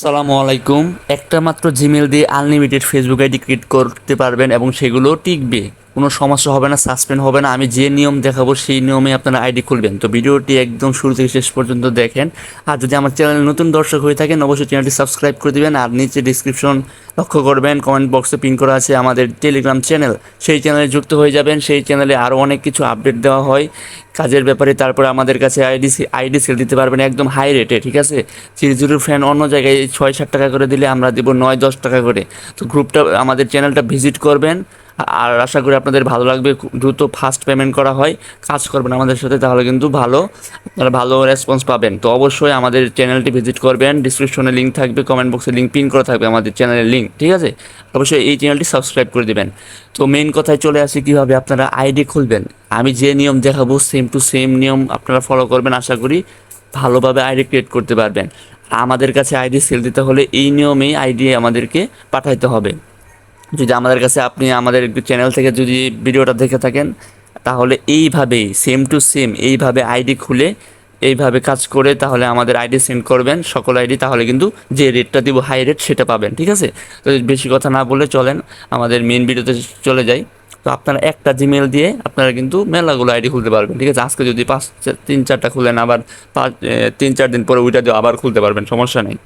আসসালামু আলাইকুম। একটা মাত্র জিমেল দিয়ে আনলিমিটেড ফেসবুক আইডি ক্রিয়েট করতে পারবেন এবং সেগুলো টিকবে। কোনো সমস্যা হবে না সাসপেন্ড হবে না। আমি যে নিয়ম দেখাবো সেই নিয়মে আপনারা আইডি খুলবেন। তো ভিডিওটি একদম শুরু থেকে শেষ পর্যন্ত দেখেন। আর যদি আমার চ্যানেলে নতুন দর্শক হয়ে থাকেন, অবশ্যই চ্যানেলটি সাবস্ক্রাইব করে দেবেন। আর নিচে ডিসক্রিপশন লক্ষ্য করবেন কমেন্ট বক্সে পিন করা আছে আমাদের টেলিগ্রাম চ্যানেল সেই চ্যানেলে যুক্ত হয়ে যাবেন। সেই চ্যানেলে আরও অনেক কিছু আপডেট দেওয়া হয়। কাজের ব্যাপারে তারপরে আমাদের কাছে আইডি আইডি সেল দিতে পারবেন একদম হাই রেটে ঠিক আছে? থ্রি জিরো ফ্যান অন্য জায়গায় ছয়, সাত টাকা করে দিলে আমরা দিব নয়, দশ টাকা করে। তো গ্রুপটা আমাদের চ্যানেলটা ভিজিট করবেন। আর আশা করি আপনাদের ভালো লাগবে দ্রুত ফাস্ট পেমেন্ট করা হয়। কাজ করবেন আমাদের সাথে, তাহলে কিন্তু ভালো। আপনারা ভালো রেসপন্স পাবেন। তো অবশ্যই আমাদের চ্যানেলটি ভিজিট করবেন। ডিসক্রিপশনে লিঙ্ক থাকবে কমেন্ট বক্সে লিঙ্ক পিন করা থাকবে আমাদের চ্যানেলের লিঙ্ক ঠিক আছে? অবশ্যই এই চ্যানেলটি সাবস্ক্রাইব করে দেবেন। তো মেন কথায় চলে আসি, কীভাবে আপনারা আইডি খুলবেন? আমি যে নিয়ম দেখাবো সেম টু সেম নিয়ম আপনারা ফলো করবেন, আশা করি ভালোভাবে আইডি ক্রিয়েট করতে পারবেন। আমাদের কাছে আইডি সেল দিতে হলে এই নিয়মেই আইডি আমাদেরকে পাঠাইতে হবে। যদি আমাদের কাছে আপনি আমাদের চ্যানেল থেকে যদি ভিডিওটা দেখে থাকেন, তাহলে এইভাবেই সেম টু সেম এইভাবে আইডি খুলে, এইভাবে কাজ করে তাহলে আমাদের আইডি সেন্ড করবেন, সকল আইডি তাহলে কিন্তু যে রেটটা দিব হাই রেট সেটা পাবেন, ঠিক আছে? তো বেশি কথা না বলে চলেন, আমাদের মেন ভিডিওতে চলে যাই। তো আপনারা একটা জিমেল দিয়ে আপনারা কিন্তু মেলাগুলো আইডি খুলতে পারবেন, ঠিক আছে? আজকে যদি পাঁচ, তিন, চারটা খুলেন, আবার পাঁচ তিন, চার দিন পরে ওইটা দিয়ে আবার খুলতে পারবেন, সমস্যা নেই।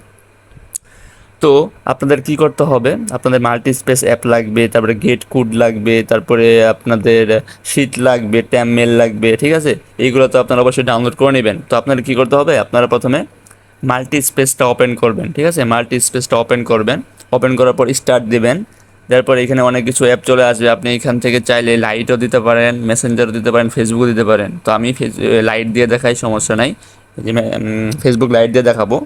তো আপনাদের কি করতে হবে? আপনাদের মাল্টি স্পেস অ্যাপ লাগবে, তারপরে গেট কোড লাগবে, তারপরে আপনাদের শীট লাগবে ট্যাম মেল লাগবে, ঠিক আছে? এইগুলো তো আপনারা অবশ্যই ডাউনলোড করে নেবেন। তো আপনাদের কি করতে হবে? আপনারা প্রথমে মাল্টি স্পেসটা ওপেন করবেন, ঠিক আছে? মাল্টি স্পেসটা ওপেন করবেন। ওপেন করার পর স্টার্ট দিবেন। তারপর এখানে অনেক কিছু অ্যাপ চলে আসবে। আপনি এখান থেকে চাইলে লাইটও দিতে পারেন মেসেঞ্জারও দিতে পারেন ফেসবুকও দিতে পারেন। তো আমি লাইট দিয়ে দেখাই, সমস্যা নাই। ফেসবুক লাইট দিয়ে দেখাবো।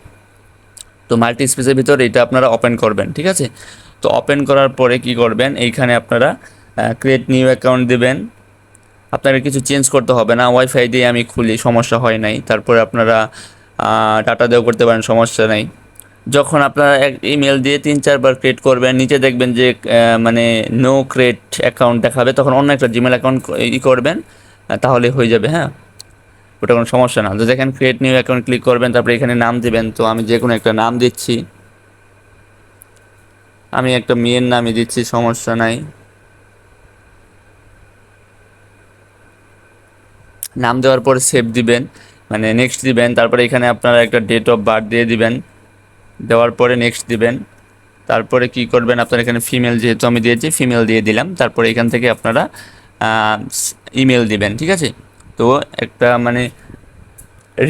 তো মাল্টি স্পেসের ভিতর এটা আপনারা ওপেন করবেন, ঠিক আছে? তো ওপেন করার পরে কি করবেন? এইখানে আপনারা ক্রিয়েট নিউ অ্যাকাউন্ট দেবেন। আপনারা কিছু চেঞ্জ করতে হবে না। ওয়াইফাই দিয়ে আমি খুলি, সমস্যা হয় নাই। তারপরে আপনারা ডাটা দিয়েও করতে পারেন, সমস্যা নাই। যখন আপনারা এক ইমেল দিয়ে তিন চারবার ক্রিয়েট করবেন, নিচে দেখবেন যে মানে নো ক্রিয়েট অ্যাকাউন্ট দেখাবে, তখন অন্য একটা জিমেল অ্যাকাউন্ট ই করবেন তাহলে হয়ে যাবে হ্যাঁ? ওটা কোনো সমস্যা না। তো দেখেন ক্রিয়েট নিউ অ্যাকাউন্ট ক্লিক করবেন, তারপরে এখানে নাম দিবেন। তো আমি যে কোনো একটা নাম দিচ্ছি। আমি একটা মেয়ের নামই দিচ্ছি, সমস্যা নাই। নাম দেওয়ার পরে সেভ দিবেন মানে নেক্সট দিবেন। তারপরে এখানে আপনারা একটা ডেট অফ বার্থ দিয়ে দিবেন। দেওয়ার পরে নেক্সট দিবেন। তারপরে কি করবেন, আপনার এখানে ফিমেল যেহেতু আমি দিয়েছি ফিমেল দিয়ে দিলাম। তারপরে এখান থেকে আপনারা ইমেল দিবেন, ঠিক আছে? তো একটা মানে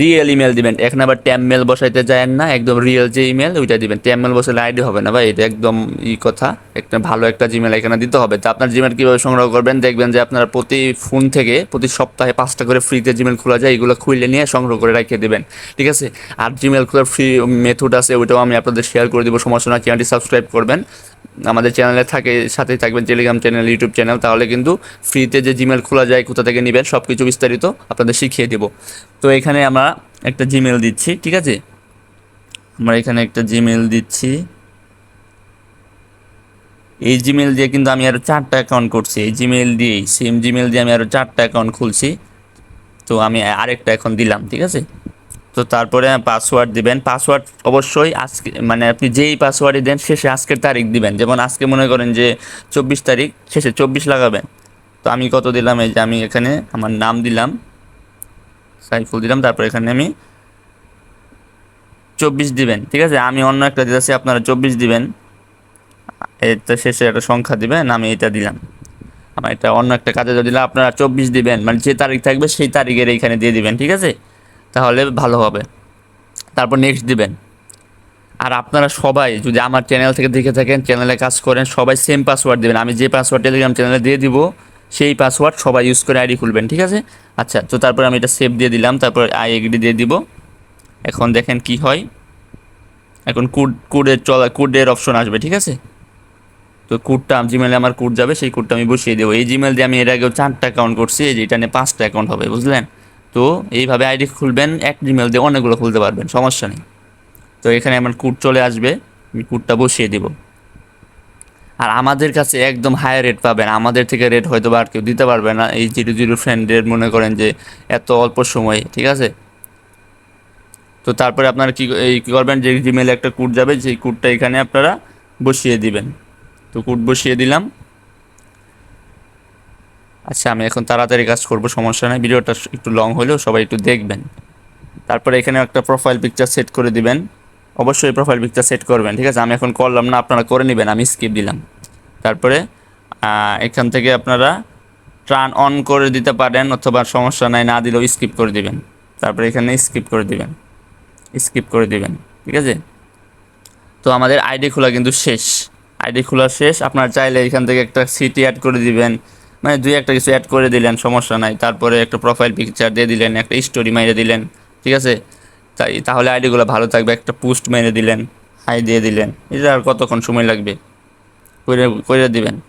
রিয়েল ইমেল দিবেন। এখন আবার ট্যাম মেল বসাইতে যায় না, একদম রিয়েল যে ইমেল ওইটা দিবেন। ট্যাম মেল বসালে আইডি হবে না ভাই, এটা একদম ই কথা। একটা ভালো একটা জিমেল এখানে দিতে হবে। তো আপনার জিমেল কীভাবে সংগ্রহ করবেন? দেখবেন যে আপনারা প্রতি ফোন থেকে, প্রতি সপ্তাহে পাঁচটা করে ফ্রিতে জিমেল খোলা যায়, এগুলো খুলে নিয়ে সংগ্রহ করে রেখে দেবেন। ঠিক আছে? আর জিমেল খোলার ফ্রি মেথড আছে, ওইটাও আমি আপনাদের শেয়ার করে দেবো। সমস্যা না চ্যানেলটি সাবস্ক্রাইব করবেন। আমাদের চ্যানেলে থাকে, সাথেই থাকবেন টেলিগ্রাম চ্যানেল ইউটিউব চ্যানেল তাহলে কিন্তু ফ্রিতে যে জিমেল খোলা যায়, কোথা থেকে নেবেন সব কিছু বিস্তারিত আপনাদের শিখিয়ে দেবো। তো এখানে আমরা একটা জিমেল দিচ্ছি, ঠিক আছে? আমরা এখানে একটা জিমেল দিচ্ছি। এই জিমেল দিয়ে কিন্তু আমি আরও চারটা অ্যাকাউন্ট করছি। এই জিমেল দিয়েই সেম জিমেল দিয়ে আমি আরও চারটা অ্যাকাউন্ট খুলছি। তো আমি আরেকটা এখন দিলাম, ঠিক আছে? তো তারপরে পাসওয়ার্ড দিবেন। পাসওয়ার্ড অবশ্যই আজকে মানে আপনি যেই পাসওয়ার্ডই দেন, শেষে আজকের তারিখ দিবেন। যেমন আজকে মনে করেন যে চব্বিশ তারিখ, শেষে চব্বিশ লাগাবেন। তো আমি কত দিলাম? এই যে আমি এখানে আমার নাম দিলাম। সাইফুল দিলাম। তারপর এখানে আমি চব্বিশ দিবেন। ঠিক আছে? আমি অন্য একটা দিতেছি, আপনারা চব্বিশ দিবেন। এটা শেষে একটা সংখ্যা দিবেন, আমি এটা দিলাম। আমার এটা অন্য একটা কাজে দিলাম আপনারা চব্বিশ দিবেন। মানে যে তারিখ থাকবে, সেই তারিখের এইখানে দিয়ে দিবেন। ঠিক আছে? তাহলে ভালো হবে। তারপর নেক্সট দিবেন। আর আপনারা সবাই যদি আমার চ্যানেল থেকে দেখে থাকেন চ্যানেলে কাজ করেন, সবাই সেম পাসওয়ার্ড দেবেন। আমি যে পাসওয়ার্ড টেলিগ্রাম চ্যানেলে দিয়ে দিব, সেই পাসওয়ার্ড সবাই ইউজ করে আইডি খুলবেন, ঠিক আছে? আচ্ছা তো তারপর আমি এটা সেভ দিয়ে দিলাম, তারপর আই এগ্রি দিয়ে দিব। এখন দেখেন কি হয়। এখন কোড কোডের চলা কোডের অপশন আসবে, ঠিক আছে? তো কোডটা জিমেলে আমার কোড যাবে, সেই কোডটা আমি বসিয়ে দেবো। এই জিমেল দিয়ে আমি এর আগেও চারটা অ্যাকাউন্ট করছি, এই যে এটা নিয়ে পাঁচটা অ্যাকাউন্ট হবে, বুঝলেন? তো এইভাবে আইডি খুলবেন, এক জিমেল দিয়ে অনেকগুলো খুলতে পারবেন, সমস্যা নেই। তো এখানে আমার কোড চলে আসবে, আমি কোডটা বসিয়ে দিব। আর আমাদের কাছে একদম হাই রেট পাবেন, আমাদের থেকে রেট হয়তো বা আর কেউ দিতে পারবে না, এই জিরো জিরো ফ্রেন্ডের মনে করেন যে এত অল্প সময়ে, ঠিক আছে? তো তারপরে আপনারা কী, এই কী করবেন, যে জিমেলে একটা কোড যাবে সেই কোডটা এখানে আপনারা বসিয়ে দিবেন। তো কোড বসিয়ে দিলাম। আচ্ছা আমি এখন তাড়াতাড়ি কাজ করব, সমস্যা নেই। ভিডিওটা একটু লং হলেও সবাই একটু দেখবেন। তারপরে এখানে একটা প্রোফাইল পিকচার সেট করে দিবেন। অবশ্যই প্রোফাইল পিকচার সেট করবেন, ঠিক আছে? আমি এখন করলাম না, আপনারা করে নেবেন, আমি স্কিপ দিলাম। তারপরে এখান থেকে আপনারা ট্রান অন করে দিতে পারেন, অথবা সমস্যা নাই, না দিলেও স্কিপ করে দিবেন। তারপরে এখানে স্কিপ করে দিবেন। স্কিপ করে দিবেন, ঠিক আছে? তো আমাদের আইডি খোলা কিন্তু শেষ। আইডি খোলা শেষ, আপনার চাইলে এখান থেকে একটা সিটি অ্যাড করে দিবেন। মানে দুই একটা কিছু অ্যাড করে দিলেন, সমস্যা নাই। তারপরে একটা প্রোফাইল পিকচার দিয়ে দিলেন, একটা স্টোরি মেরে দিলেন, ঠিক আছে? তাই, তাহলে আইডিগুলো ভালো থাকবে, একটা পোস্ট মেরে দিলেন হাই দিয়ে দিলেন। এটা আর কতক্ষণ সময় লাগবে? করে করে দিবেন।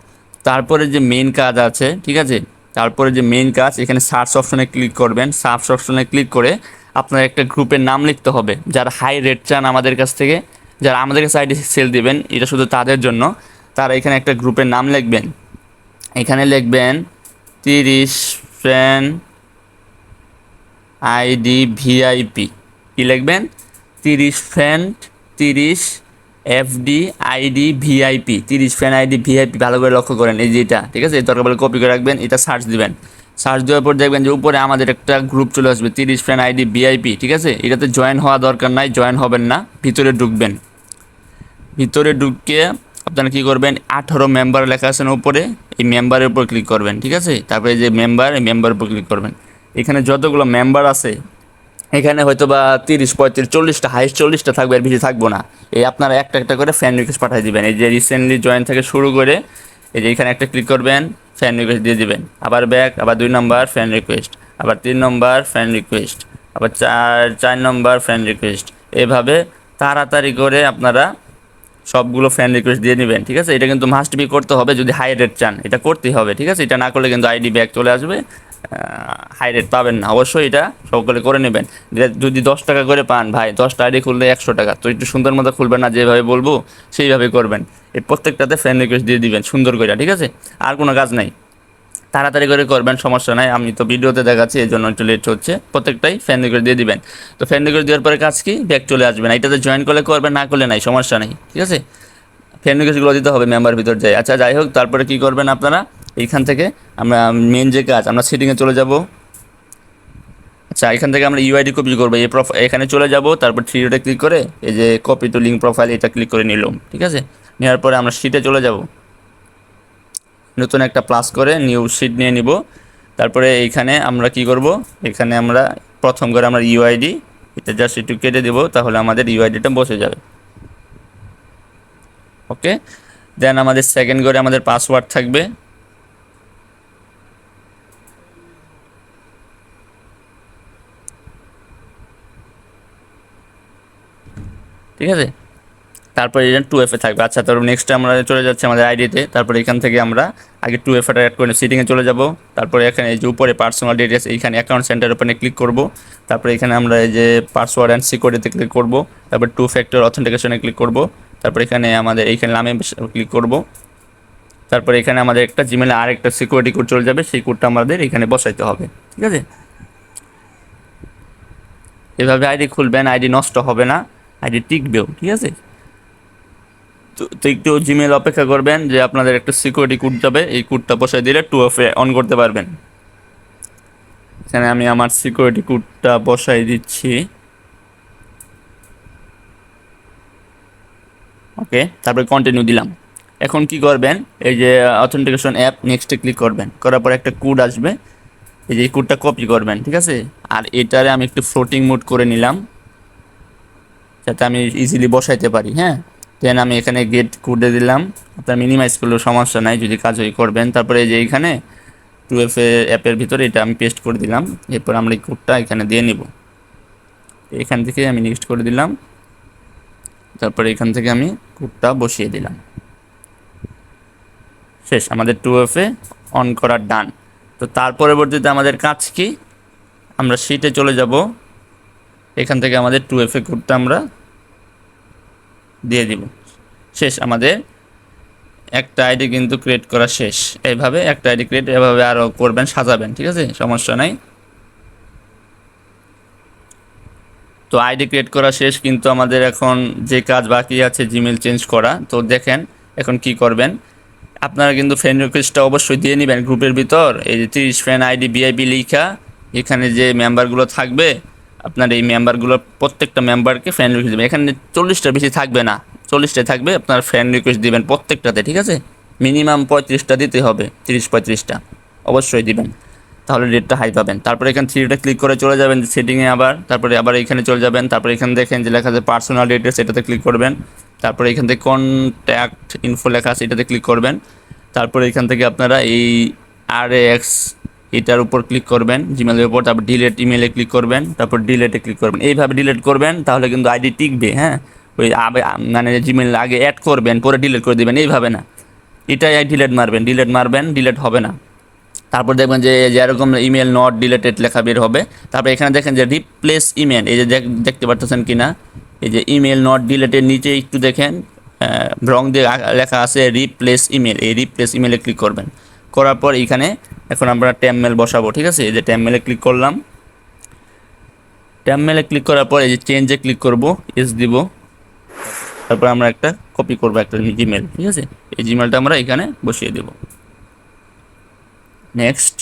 তারপরে যে মেন কাজ আছে, ঠিক আছে? তারপরে যে মেন কাজ, এখানে সার্চ অপশনে ক্লিক করবেন। সার্চ অপশনে ক্লিক করে আপনার একটা গ্রুপের নাম লিখতে হবে। যারা হাই রেট চান আমাদের কাছ থেকে, যারা আমাদের কাছে আইডি সেল দিবেন, এটা শুধু তাদের জন্য। তারা এখানে একটা গ্রুপের নাম লিখবেন। এখানে লিখবেন তিরিশ ফ্রেন্ড আইডি ভিআইপি। কি লিখবেন? তিরিশ ফ্রেন্ড তিরিশ এফডি আইডি ভিআইপি। তিরিশ ফ্যান আইডি ভিআইপি, ভালো করে লক্ষ্য করেন এই যে এটা, ঠিক আছে? এই দরকার কপি করে রাখবেন, এটা সার্চ দিবেন। সার্চ দেওয়ার পর দেখবেন যে উপরে আমাদের একটা গ্রুপ চলে আসবে, তিরিশ ফ্যান আইডি ভিআইপি, ঠিক আছে? এটাতে জয়েন হওয়া দরকার নাই জয়েন হবেন না, ভিতরে ঢুকবেন। ভিতরে ঢুকে আপনারা কী করবেন? আঠারো মেম্বার লেখা আছে উপরে, এই মেম্বারের উপর ক্লিক করবেন, ঠিক আছে? তারপরে যে মেম্বার এই মেম্বারের উপর ক্লিক করবেন। এখানে যতগুলো মেম্বার আছে, এখানে হয়তো বা তিরিশ, পঁয়ত্রিশ, চল্লিশটা হাইস্ট চল্লিশটা থাকবে, আর বেশি থাকব না। এই আপনারা একটা একটা করে ফ্যান রিকোয়েস্ট পাঠিয়ে দিবেন। এই যে রিসেন্টলি জয়েন থেকে শুরু করে, এই যে এখানে একটা ক্লিক করবেন ফ্যান রিকোয়েস্ট দিয়ে দিবেন। আবার ব্যাক আবার দুই নম্বর ফ্যান রিকোয়েস্ট আবার তিন নম্বর ফ্যান রিকোয়েস্ট আবার চার চার নম্বর ফ্যান রিকোয়েস্ট এভাবে তাড়াতাড়ি করে আপনারা সবগুলো ফ্যান রিকোয়েস্ট দিয়ে নেবেন, ঠিক আছে? এটা কিন্তু মাস্ট বি করতে হবে যদি হাই রেট চান। এটা করতেই হবে, ঠিক আছে? এটা না করলে কিন্তু আইডি ব্যাক চলে আসবে। হাই রেট পাবেন না। অবশ্যই এটা সকলে করে নেবেন। যদি দশ টাকা করে পান, ভাই, দশটা আইডি খুললে একশো টাকা। তো একটু সুন্দর মতো খুলবেন না, যেভাবে বলব, সেইভাবে করবেন। এই প্রত্যেকটাতে ফ্যান রিকোয়েস্ট দিয়ে দিবেন, সুন্দর করে ঠিক আছে? আর কোনো কাজ নাই। তাড়াতাড়ি করে করবেন, সমস্যা নাই। আমি তো ভিডিওতে দেখাচ্ছি, এই জন্য একটু লেট হচ্ছে। প্রত্যেকটাই ফ্যান রিকোয়েস্ট দিয়ে দিবেন। তো ফ্যান রিকোয়েস্ট দেওয়ার পরে কাজ কি? ব্যাক চলে আসবেন এটাতে জয়েন করলে করবেন না করলে নাই, সমস্যা নেই। ঠিক আছে? ফ্যান রিকোয়েস্টগুলো দিতে হবে মেম্বার ভিতর যাই। আচ্ছা যাই হোক, তারপরে কি করবেন আপনারা? এইখান থেকে আমরা মেন যে কাজ, আমরা সেটিংয়ে চলে যাব। আচ্ছা এখান থেকে আমরা ইউআইডি কপি করব। এই প্রোফাইল এখানে চলে যাব, তারপর থ্রি ডটে ক্লিক করে এই যে কপি টু লিঙ্ক প্রোফাইল এটা ক্লিক করে নিলাম। ঠিক আছে? নেওয়ার পরে আমরা সিটে চলে যাব। নতুন একটা প্লাস করে নিউ শিট নিয়ে নিব। তারপরে এইখানে আমরা কি করব? এখানে আমরা প্রথম করে আমরা ইউআইডি এটা জাস্ট একটু কেটে দেবো, তাহলে আমাদের ইউআইডিটা বসে যাবে। ওকে দেন আমাদের সেকেন্ড করে আমাদের পাসওয়ার্ড থাকবে। ঠিক আছে? তারপর এটা টু এফে থাকবে। আচ্ছা তারপর নেক্সট আমরা চলে যাচ্ছি আমাদের আইডিতে তারপর এখান থেকে আমরা আগে টু এফ এফটা অ্যাড করে সিটিংয়ে চলে যাব। তারপরে এখানে এই যে উপরে পার্সোনাল ডিটেলস এইখানে অ্যাকাউন্ট সেন্টার ওপেনে ক্লিক করব। তারপরে এখানে আমরা এই যে পাসওয়ার্ড অ্যান্ড সিকিউরিটিতে ক্লিক করব। তারপর টু ফ্যাক্টর অথেন্টিকেশনে ক্লিক করব। তারপর এখানে আমাদের, এইখানে নামে ক্লিক করব। তারপরে এখানে আমাদের একটা জিমেলে আর একটা সিকিউরিটি কোড চলে যাবে। সেই কোডটা আমাদের এখানে বসাইতে হবে। ঠিক আছে? এভাবে আইডি খুলবেন আইডি নষ্ট হবে না। আইডি টিকবেও। ঠিক আছে? তো একটু জিমেল অপেক্ষা করবেন যে আপনাদের একটা সিকিউরিটি কোড যাবে, এই কোডটা বসাই দিলে টু অফে অন করতে পারবেন। এখানে আমি আমার সিকিউরিটি কোডটা বসাই দিচ্ছি। ওকে তারপরে কন্টিনিউ দিলাম। এখন কি করবেন? এই যে অথেন্টিকেশন অ্যাপ নেক্সটে ক্লিক করবেন। করার পর একটা কোড আসবে। এই যে কোডটা কপি করবেন, ঠিক আছে? আর এটারে আমি একটু ফ্লোটিং মোড করে নিলাম। যাতে আমি ইজিলি বসাইতে পারি হ্যাঁ? দেন আমি এখানে গেট কোডে দিলাম। আপনার মিনিমাইজ করলেও সমস্যা নাই, যদি কাজ ওই করবেন। তারপরে যে এইখানে টু এফ অ্যাপের ভিতরে এটা আমি পেস্ট করে দিলাম। এরপর আমরা এই কোডটা এখানে দিয়ে নিব। এখান থেকে আমি নেক্সট করে দিলাম। তারপরে এখান থেকে আমি কোডটা বসিয়ে দিলাম। শেষ, আমাদের টু এফে অন করার ডান তো তার পরবর্তীতে আমাদের কাজ কি? আমরা সিটে চলে যাব। এখান থেকে আমাদের টু এফ এ কোডটা আমরা দিয়ে দিব। শেষ, আমাদের একটা আইডি কিন্তু ক্রিয়েট করা শেষ। এইভাবে একটা আইডি ক্রিয়েট এভাবে আরও করবেন, সাজাবেন, ঠিক আছে? সমস্যা নাই। তো আইডি ক্রিয়েট করা শেষ, কিন্তু আমাদের এখন যে কাজ বাকি আছে জিমেল চেঞ্জ করা। তো দেখেন এখন কি করবেন। আপনারা কিন্তু ফ্রেন্ড রিকোয়েস্টটা অবশ্যই দিয়ে নেবেন। গ্রুপের ভিতর এই যে তিরিশ ফ্রেন্ড আইডি বিআইবি লিখা। এখানে যে মেম্বারগুলো থাকবে আপনার এই মেম্বারগুলোর প্রত্যেকটা মেম্বারকে ফ্রেন্ড রিকোয়েস্ট দেবেন। এখানে চল্লিশটা বেশি থাকবে না। চল্লিশটা থাকবে, আপনার ফ্রেন্ড রিকোয়েস্ট দিবেন প্রত্যেকটাতে, ঠিক আছে? মিনিমাম পঁয়ত্রিশটা দিতে হবে, তিরিশ পঁয়ত্রিশটা। অবশ্যই দিবেন। তাহলে রেটটা হাই পাবেন। তারপরে এখানে থ্রিটা ক্লিক করে চলে যাবেন সেটিংয়ে আবার। তারপরে আবার এখানে চলে যাবেন। তারপরে এখানে দেখেন যে লেখা আছে পার্সোনাল ডিটেলস এটাতে ক্লিক করবেন। তারপরে এখান থেকে কন্ট্যাক্ট ইনফো লেখা এটাতে ক্লিক করবেন। তারপরে এখান থেকে আপনারা এই আর এক্স এটার উপর ক্লিক করবেন জিমেলের উপর, তারপর ডিলেট ইমেলে ক্লিক করবেন, তারপর ডিলেটে ক্লিক করবেন। এইভাবে ডিলেট করবেন, তাহলে কিন্তু আইডি টিকবে হ্যাঁ? ওই মানে জিমেল আগে অ্যাড করবেন, পরে ডিলেট করে দিবেন, এইভাবে না। এটাই ডিলেট মারবেন ডিলেট মারবেন ডিলেট হবে না। তারপর দেখবেন যে যেরকম ইমেল নট ডিলেটেড লেখা বের হবে। তারপর এখানে দেখেন যে রিপ্লেস ইমেল এই যে দেখ- দেখতে পারতেছেন কি না এই যে ইমেল নট ডিলেটের নিচে একটু দেখেন রং দিয়ে লেখা আছে রিপ্লেস ইমেল এই রিপ্লেস ইমেলে ক্লিক করবেন। করার পর এখানে এখন আমরা ট্যাম মেল বসাবো, ঠিক আছে? এই যে ট্যাম মেলে ক্লিক করলাম। ট্যাম মেলে ক্লিক করার পর এই যে চেঞ্জে ক্লিক করব এস দিব। তারপর আমরা একটা কপি করব, একটা জিমেল ঠিক আছে? এই জিমেলটা আমরা এখানে বসিয়ে দেবো। নেক্সট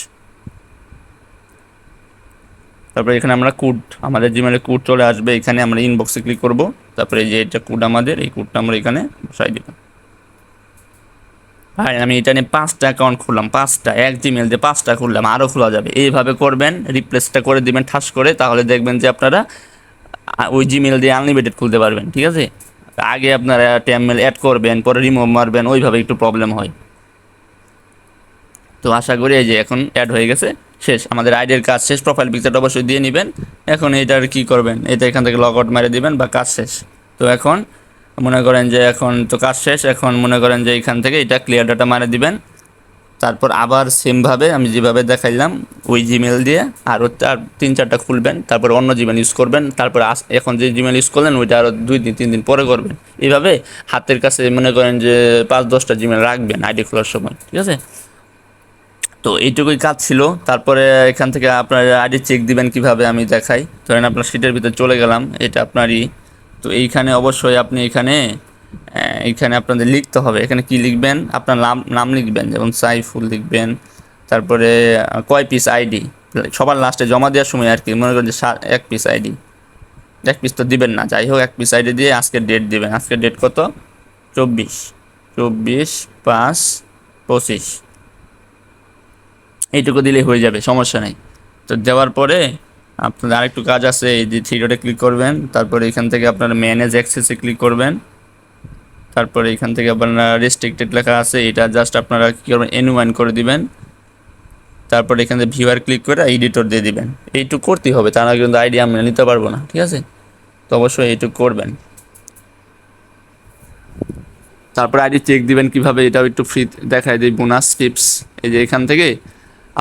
তারপরে এখানে আমরা কোড আমাদের জিমেলে কোড চলে আসবে। এখানে আমরা ইনবক্সে ক্লিক করব। তারপরে যে এটা কোড আমাদের, এই কোডটা আমরা এখানে বসাই দেব ভাই আমি এটা নিয়ে পাঁচটা অ্যাকাউন্ট খুললাম, পাঁচটা, এক জিমেল দিয়ে পাঁচটা খুললাম আরও খোলা যাবে। এইভাবে করবেন রিপ্লেসটা করে দিবেন, ঠাস করে, তাহলে দেখবেন যে আপনারা ওই জিমেল দিয়ে আনলিমিটেড খুলতে পারবেন, ঠিক আছে? আগে আপনারা টেমমেল অ্যাড করবেন, পরে রিমুভ মারবেন, ওইভাবে একটু প্রবলেম হয়। তো আশা করি এই যে এখন অ্যাড হয়ে গেছে, শেষ। আমাদের আইডির কাজ শেষ প্রোফাইল পিকচারটা অবশ্যই দিয়ে নেবেন। এখন এটার কি করবেন? এটা এখান থেকে লগ আউট মেরে দিবেন বা কাজ শেষ। তো এখন মনে করেন যে এখন তো কাজ শেষ, এখন মনে করেন যে এখান থেকে এটা ক্লিয়ার ডাটা মারে দিবেন। তারপর আবার সেমভাবে আমি যেভাবে দেখাইলাম ওই জিমেল দিয়ে আরও চার তিন চারটা খুলবেন, তারপর অন্য জিমেল ইউজ করবেন, তারপর এখন যে জিমেল ইউজ করলেন, ওইটা আরও দুই দিন, তিন দিন পরে করবেন। এইভাবে হাতের কাছে মনে করেন যে পাঁচ, দশটা জিমেল রাখবেন আইডি খোলার সময়, ঠিক আছে? তো এইটুকুই কাজ ছিল। তারপরে এখান থেকে আপনার আইডি চেক দিবেন কীভাবে আমি দেখাই। ধরেন আপনার সিটের ভিতরে চলে গেলাম, এটা আপনারই তো এইখানে অবশ্যই আপনি এখানে আহ, এইখানে আপনাদের লিখতে হবে। এখানে কি লিখবেন? আপনার নাম নাম লিখবেন যেমন সাইফুল লিখবেন তারপরে কয় পিস আইডি সবার লাস্টে জমা দেওয়ার সময় আর কি মনে করেন যে এক পিস আইডি এক পিস তো দিবেন না যাই হোক এক পিস আইডি দিয়ে আজকের ডেট দিবেন। আজকের ডেট কত? চব্বিশ। চব্বিশ পাঁচ পঁচিশ। এইটুকু দিলেই হয়ে যাবে সমস্যা নেই। তো দেওয়ার পরে আপনাদের আরেকটু কাজ আছে, এই যে থ্রি ডটে ক্লিক করবেন, তারপরে এখান থেকে আপনারা ম্যানেজ অ্যাক্সেসে ক্লিক করবেন। তারপরে এখান থেকে আপনারা রেস্ট্রিক্টেড লেখা আছে, এটা জাস্ট আপনারা কী করবেন এনুয়াইন করে দিবেন। তারপরে এখান থেকে ভিউয়ার ক্লিক করে এডিটর দিয়ে দিবেন। এইটুকু করতেই হবে, তারা কিন্তু আইডিয়া আমরা নিতে পারব না, ঠিক আছে? তো অবশ্যই এইটুকু করবেন। তারপরে আইডি চেক দিবেন কীভাবে, এটাও একটু ফ্রি দেখায় দিই বোনাস টিপস এই যে এখান থেকে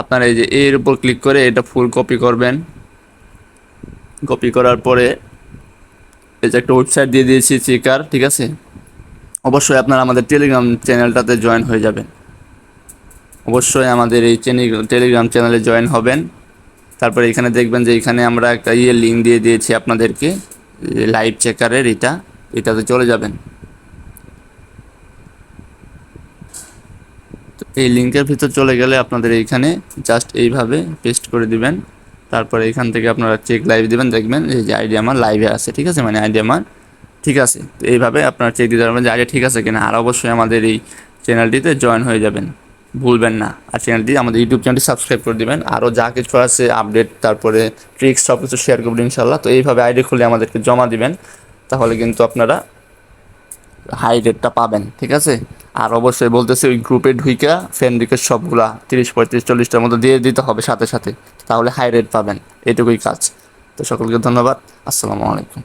আপনারা এই যে এর উপর ক্লিক করে এটা ফুল কপি করবেন। কপি করার পরে এই যে একটা ওয়েবসাইট দিয়ে দিয়েছি চেকার ঠিক আছে? অবশ্যই আপনারা আমাদের টেলিগ্রাম চ্যানেলটাতে জয়েন হয়ে যাবেন। অবশ্যই আমাদের এই টেলিগ্রাম চ্যানেলে জয়েন হবেন। তারপরে এখানে দেখবেন যে এখানে আমরা একটা ইয়ে লিঙ্ক দিয়ে দিয়েছি আপনাদেরকে লাইভ চেকারের এটা, এটাতে চলে যাবেন। এই লিঙ্কের ভিতর চলে গেলে আপনাদের এইখানে জাস্ট এইভাবে পেস্ট করে দিবেন। তারপরে এখান থেকে আপনারা চেক লাইভ দিবেন, দেখবেন যে আইডি আমার লাইভে আছে, ঠিক আছে? মানে আইডি আমার ঠিক আছে। তো এইভাবে আপনারা চেক দিতে পারবেন যে আইডি ঠিক আছে কিনা। আর অবশ্যই আমাদের এই চ্যানেলটিতে জয়েন হয়ে যাবেন। ভুলবেন না। আর চ্যানেলটি আমাদের ইউটিউব চ্যানেলটি সাবস্ক্রাইব করে দিবেন। আরও যা কিছু আছে আপডেট তারপরে ট্রিক্স সব কিছু শেয়ার করবেন ইনশাল্লাহ তো এইভাবে আইডি খুলে আমাদেরকে জমা দিবেন। তাহলে কিন্তু আপনারা হাই রেটটা পাবেন, ঠিক আছে? আর অবশ্যই বলতেছি, ওই গ্রুপে ঢুইকা ফ্রেন্ড রিকোয়েস্ট সবগুলা তিরিশ, পঁয়ত্রিশ, চল্লিশটার মতো দিয়ে দিতে হবে সাথে সাথে। তাহলে হাই রেট পাবেন, এটুকুই কাজ। তো সকলকে ধন্যবাদ, আসসালামু আলাইকুম।